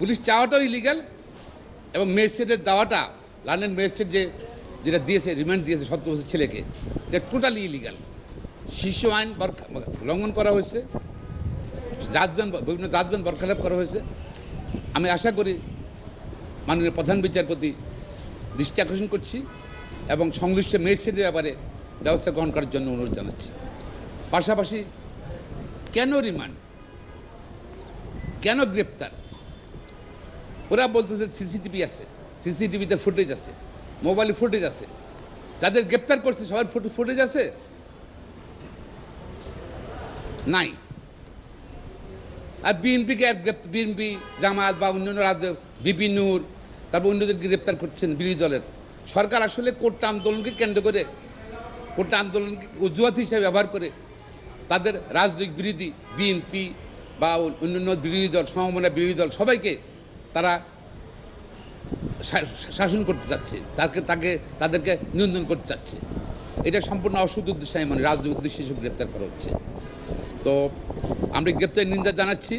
Police চাওয়াটাও illegal এবং ম্যাজিস্ট্রেটের দেওয়াটা লন্ডন ম্যাজিস্ট্রেট যে, যেটা দিয়েছে রিমান্ড দিয়েছে সত্তর বছর ছেলেকে, এটা টোটালি ইলিগাল শিশু আইন লঙ্ঘন করা হয়েছে, জাতবেন, বিভিন্ন জাতবেন বরখালাপ করা হয়েছে। আমি আশা করি মাননীয় প্রধান বিচারপতি দৃষ্টি আকর্ষণ করছি এবং সংশ্লিষ্ট ম্যাজিস্ট্রেটের ব্যাপারে ব্যবস্থা গ্রহণ করার জন্য অনুরোধ জানাচ্ছি। পাশাপাশি কেন রিমান্ড কেন গ্রেপ্তার? ওরা বলতেছে সিসিটিভি আছে, সিসিটিভিতে ফুটেজ আছে, মোবাইলে ফুটেজ আছে। যাদের গ্রেপ্তার করছে, সবার ফুটে ফুটেজ আছে? নাই। আর বিএনপিকে বিএনপি, জামাত বা অন্যান্য রাজ্য, বিপি নূর, তারপর অন্যদেরকে গ্রেপ্তার করছেন বিরোধী দলের। সরকার আসলে কোর্টা আন্দোলনকে কেন্দ্র করে কোর্টা আন্দোলনকে অজুহাত হিসেবে ব্যবহার করে তাদের রাজনৈতিক বিরোধী বিএনপি বা অন্যান্য বিরোধী দল, সমমনা বিরোধী দল সবাইকে তারা শাসন করতে চাচ্ছে, তাকে তাকে, তাদেরকে নিয়ন্ত্রণ করতে চাচ্ছে। এটা সম্পূর্ণ অসুদ উদ্দেশ্যে, আমি মানে রাজনৈতিক উদ্দেশ্যে এসব গ্রেপ্তার করা হচ্ছে। তো আমরা গ্রেপ্তার নিন্দা জানাচ্ছি,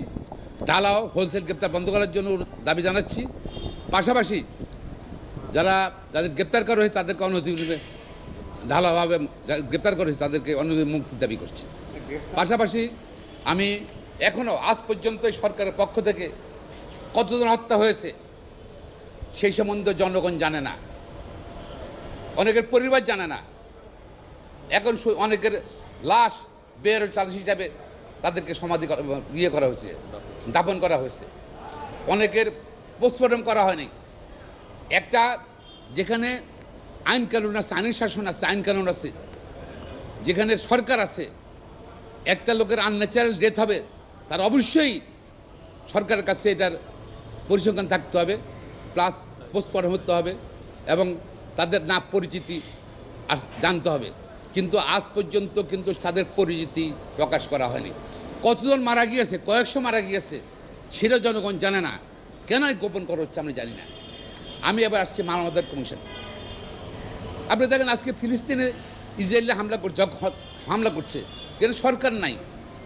ঢালাও হোলসেল গ্রেপ্তার বন্ধ করার জন্য দাবি জানাচ্ছি। পাশাপাশি যারা, যাদের গ্রেপ্তার করা হয়েছে, তাদেরকে অনধিকভাবে ঢালাভাবে গ্রেপ্তার করা হয়েছে, তাদেরকে অনধিক মুক্তির দাবি করছি। পাশাপাশি আমি এখনও আজ পর্যন্ত সরকারের পক্ষ থেকে কতজন হত্যা হয়েছে, সেই সম্বন্ধে জনগণ জানে না। অনেকের পরিবার জানে না। এখন অনেকের লাশ বের চালস হিসাবে তাদেরকে সমাধি ইয়ে করা হয়েছে দাপন করা হয়েছে। অনেকের পোস্টমর্টম করা হয়নি। একটা যেখানে আইন কানুন আছে, আইনের শাসন আছে, আইন কানুন আছে, যেখানে সরকার আছে, একটা লোকের আনন্যাচারাল ডেথ হবে, তার অবশ্যই সরকারের কাছে এটার পরিসংখ্যান থাকতে হবে প্লাস পোস্টমর্টম হতে হবে এবং তাদের না পরিচিতি জানতে হবে। কিন্তু আজ পর্যন্ত কিন্তু তাদের পরিচিতি প্রকাশ করা হয়নি। কতজন মারা গিয়েছে, কয়েকশো মারা গিয়েছে, সেটা জনগণ জানে না। কেন গোপন করা হচ্ছে আমি জানি না। আমি এবার আসছি মানবাধিকার কমিশন আপনি দেখেন আজকে ফিলিস্তিনে ইসরায়েলে হামলা করছে হামলা করছে সেখানে সরকার নাই।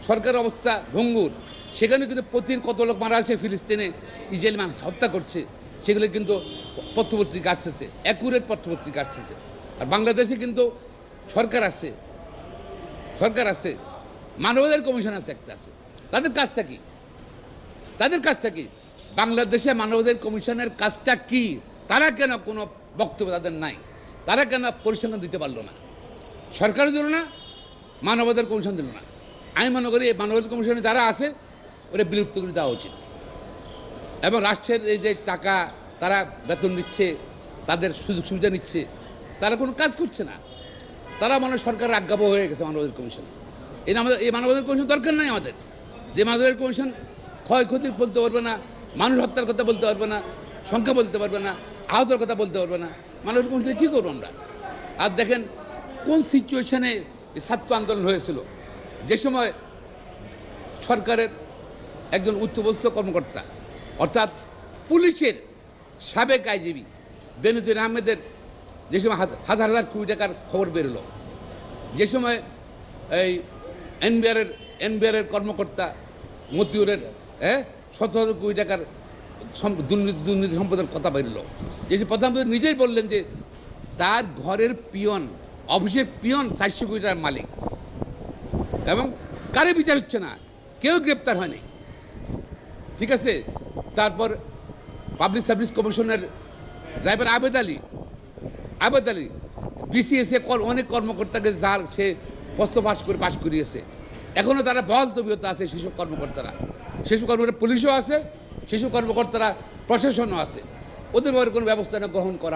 সরকারের অবস্থা ভঙ্গুর। সেখানে কিন্তু প্রতিদিন কত লোক মারা আছে ফিলিস্তিনে, ইসরায়েল মান হত্যা করছে, সেগুলো কিন্তু পত্রপত্রিকা আসতেছে অ্যাকুরেট পত্রপত্রিকা আসতেছে। আর বাংলাদেশে কিন্তু সরকার আছে সরকার আছে, মানবাধিকার কমিশন আছে একটা আছে। তাদের কাজটা কি? তাদের কাজটা কি? বাংলাদেশে মানবাধিকার কমিশনের কাজটা কি? তারা কেন কোনো বক্তব্য তাদের নাই? তারা কেন পরিসংখ্যান দিতে পারল না? সরকারও দিল না, মানবাধিকার কমিশন দিল না। আমি মনে করি এই মানবাধিকার কমিশনে যারা আছে ওরা বিলুপ্ত করে দেওয়া উচিত। এবং রাষ্ট্রের এই যে টাকা তারা বেতন নিচ্ছে, তাদের সুযোগ সুবিধা নিচ্ছে, তারা কোনো কাজ করছে না। তারা মনে সরকারের আজ্ঞাবহ হয়ে গেছে মানবাধিকার কমিশন। এই আমাদের এই মানবাধিকার কমিশন দরকার নাই আমাদের। যে মানবাধিকার কমিশন ক্ষয়ক্ষতির বলতে পারবে না, মানুষ হত্যার কথা বলতে পারবে না, সংখ্যা বলতে পারবে না, আহতের কথা বলতে পারবে না, মানবাধিকার কমিশন কী করব আমরা? আর দেখেন, কোন সিচুয়েশনে ছাত্র আন্দোলন হয়েছিল? যে সময় সরকারের একজন উচ্চপদস্থ কর্মকর্তা। অর্থাৎ পুলিশের সাবেক আইজিবি বেনুদ্দিন আহমেদের যে সময় হাজার হাজার কোটি টাকার খবর বেরোলো যে সময় এই এনবিআরের এনবিআরের কর্মকর্তা মতিউরের হ্যাঁ শত শত কোটি টাকার দুর্নীতি দুর্নীতি সম্পদের কথা বেরোলো যে প্রধানমন্ত্রী নিজেই বললেন যে তার ঘরের পিয়ন, অফিসের পিয়ন চারশো কোটি টাকার মালিক। এবং কারে বিচার হচ্ছে না, কেউ গ্রেপ্তার হয়নি। ঠিক আছে? তারপর পাবলিক সার্ভিস কমিশনের ড্রাইভার আবেদ আলী। আবেদ আলী বিসিএসএ অনেক কর্মকর্তাকে যার সে বস্ত্র পাস করে পাশ করিয়েছে। এখনও তারা বল তবিয়ত আছে শিশু কর্মকর্তারা। শিশু কর্মকর্তা পুলিশও আছে শিশু কর্মকর্তারা প্রশাসনও আছে। ওদের ব্যাপারে কোনো ব্যবস্থা গ্রহণ করা